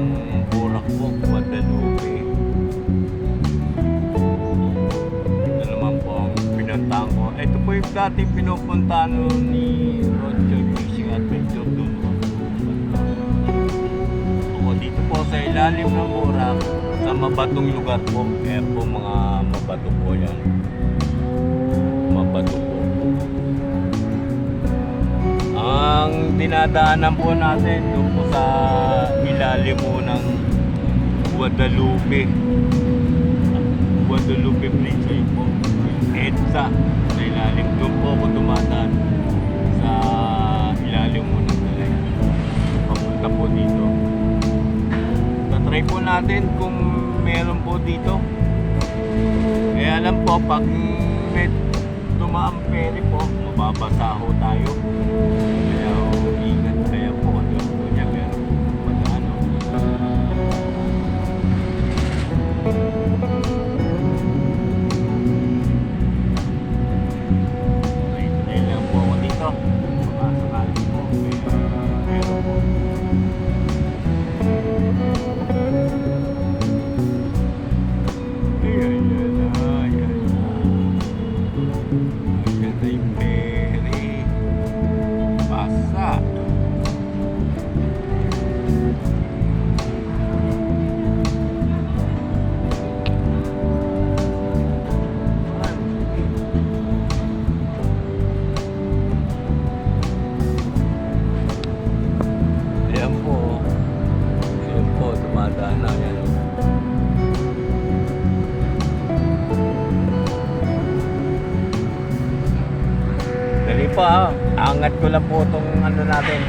ng Burak po, Guadalupe. Ito naman po ang pinuntahan ko. Ito po yung dating pinupuntahan ni Roger Fishing Adventure doon. Ako dito po sa ilalim ng Burak, sa mabatong lugar po. Kaya po mga mabato po yan. Mabato po. Ang dinadaanan po natin doon po sa ilalim po ng Guadalupe. Guadalupe Bridge po. EDSA. Sa ilalim doon po ako dumadaan sa ilalim mo ng talay. Papunta po dito. Tatry po natin kung meron po dito. Kaya alam po, pag may dumaang peri po, mababasa ho tayo. Pa. Angat ko lang po itong ano natin.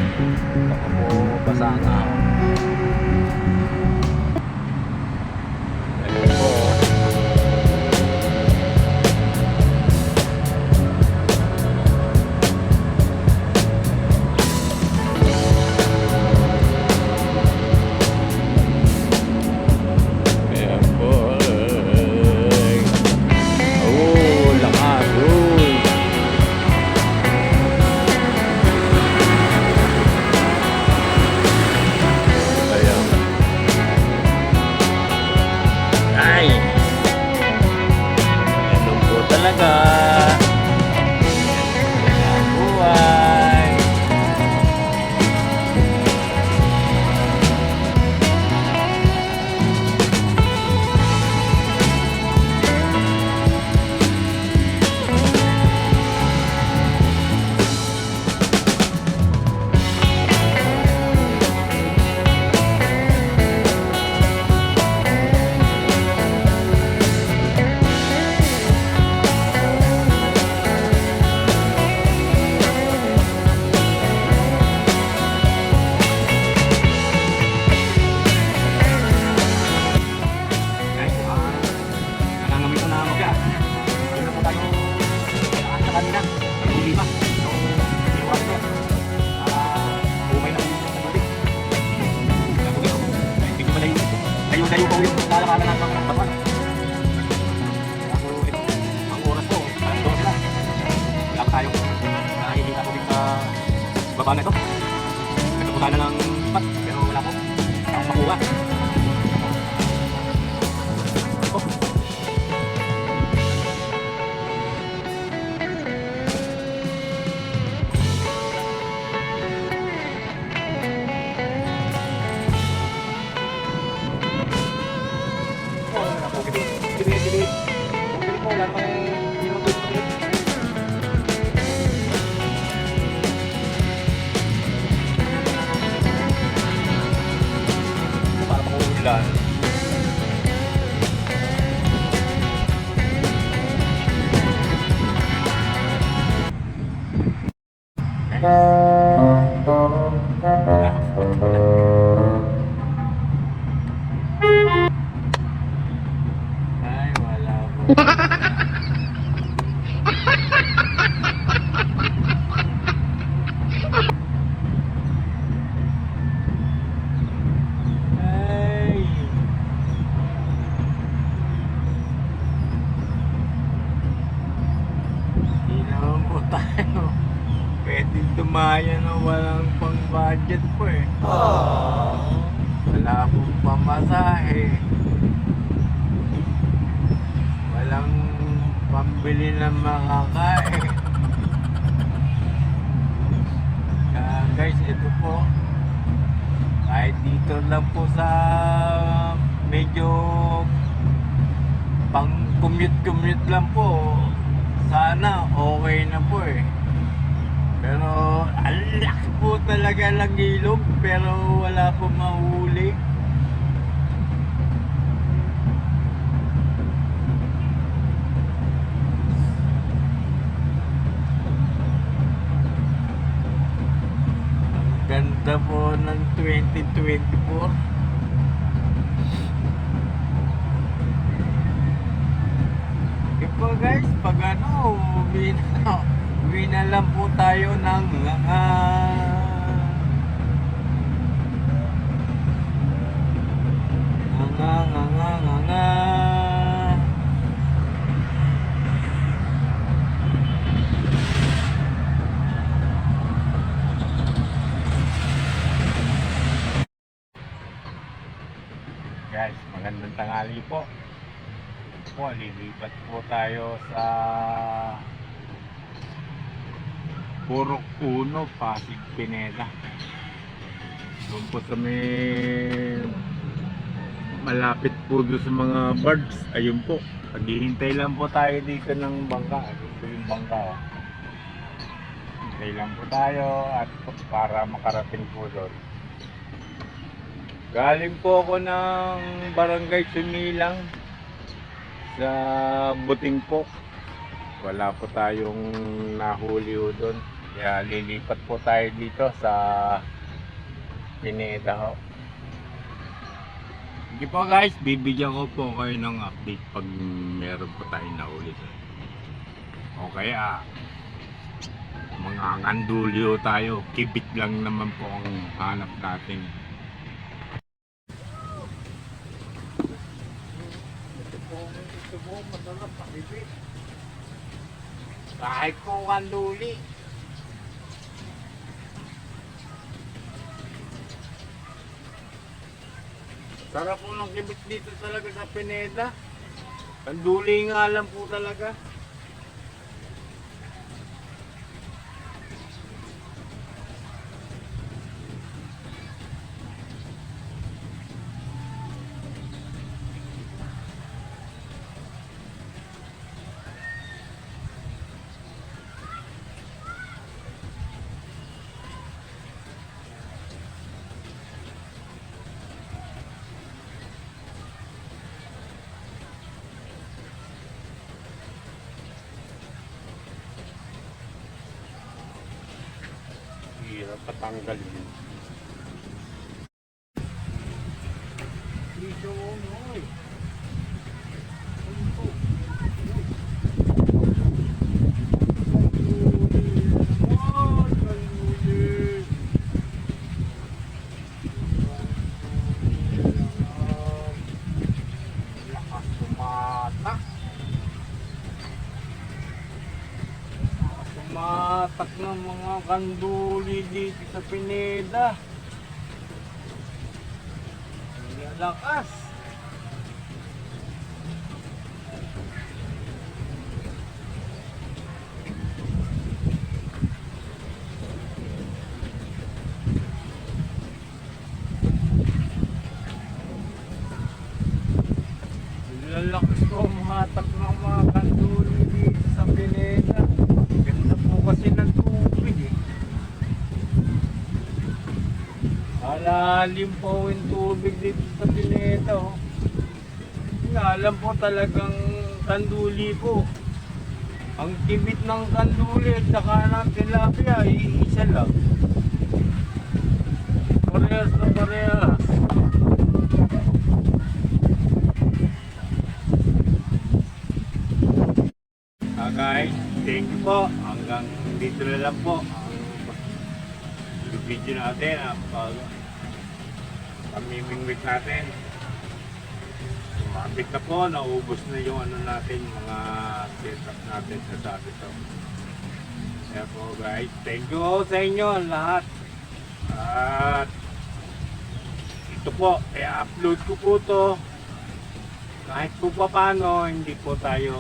Baka po basa nga ako. Kanina. Pa. So, iwas ko. Ah, umay na balik. Ko, hindi ko malayo. Layo-layo po yung lalakaran natin ng batuan. Kaya po, ito, ang oras ko, alas dos na. Wala pa tayong nakikita po dito sa baba na ito. Po sana ng spot, pero wala po. Ang makuha. Din tumaya na walang pang budget po eh. Wala pong pamasahe. Walang pambili ng mga kain. Kaya guys, ito po. Kahit dito lang po sa medyo pang commute-commute lang po. Sana okay na po eh. Pero ang laki po talaga ng ilog pero wala po mahuli. Ganda po ng 2024. Okay po guys, pag ano, uwi na, lang po tayo ng uh, nga nga nga Guys, magandang tanghali po. Po, lilipat po tayo sa Purok Uno, Pasig, Pineda. Doon po sa may malapit po doon sa mga birds. Ayun po. Paghihintay lang po tayo dito ng bangka. Ito yung bangka. oh. Hintay lang po tayo at para makarating po doon. Galing po ako ng barangay Sumilang sa buting po. Wala po tayong nahuli doon. Kaya lilipat po tayo dito sa Pineda ho. Sige po guys, bibigyan ko po kayo ng update pag meron po tayong nahuli doon. O kaya mga ngandulyo tayo, kibit lang naman po ang hanap natin. Kahit po kanduli. Sarap po ng kibit dito talaga sa Pineda. Kanduli nga lang po talaga. Hirap patanggalin. Dito mo, oy. Lakas tumatak. Tumatak ng mga kanduli dito sa Pineda. Ang lakas. Lalakas ko mahatak ng mga kanduli dito sa Pineda. Ganda po kasi ng tubig eh. Malalim po yung tubig dito sa Pineda oh. Alam po talagang kanduli po. Ang kibit ng kanduli at saka ng tilapia, iisa lang. Parehas na parehas. Guys, thank you po. Hanggang dito na lang po. Ang video natin, ang pamimingwit natin. Sumabit na po, naubos na yung ano natin, mga setup natin sa sabi to. Kaya po guys, thank you sa inyo lahat. At ito po, i-upload ko po to. Kahit po pa paano, hindi po tayo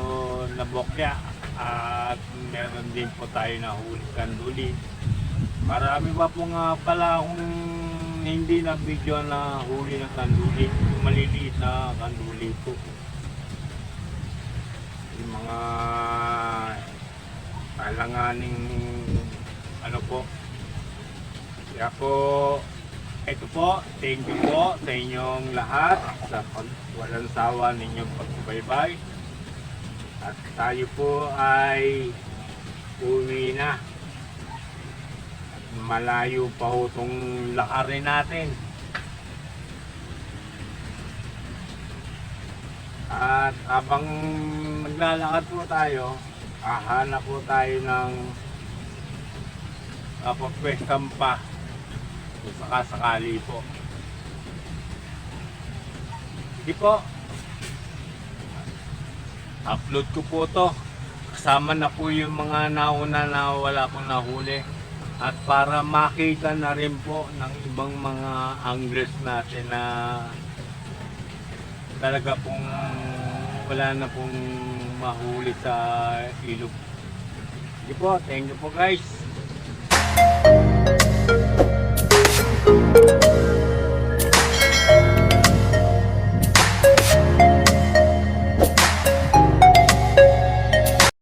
nabokya. At meron din po tayo na huli kanduli. Marami pa po nga pala akong hindi na video na huli ng kanduli. Maliliit na kanduli po. Yung mga alanganing ano po. Kaya po, ito po, thank you po sa inyong lahat sa walang sawa ninyong pagsubaybay. At tayo po ay uwi na. Malayo pa ho itong lakarin natin. At habang naglalakad po tayo, hahanap po tayo ng kapapwestang pa kung sakasakali po. Hindi po. Upload ko po to. Kasama na po yung mga nauna na wala pong nahuli. At para makita na rin po ng ibang mga anglers natin na talaga pong wala na pong mahuli sa ilog. Sige po, thank you po guys.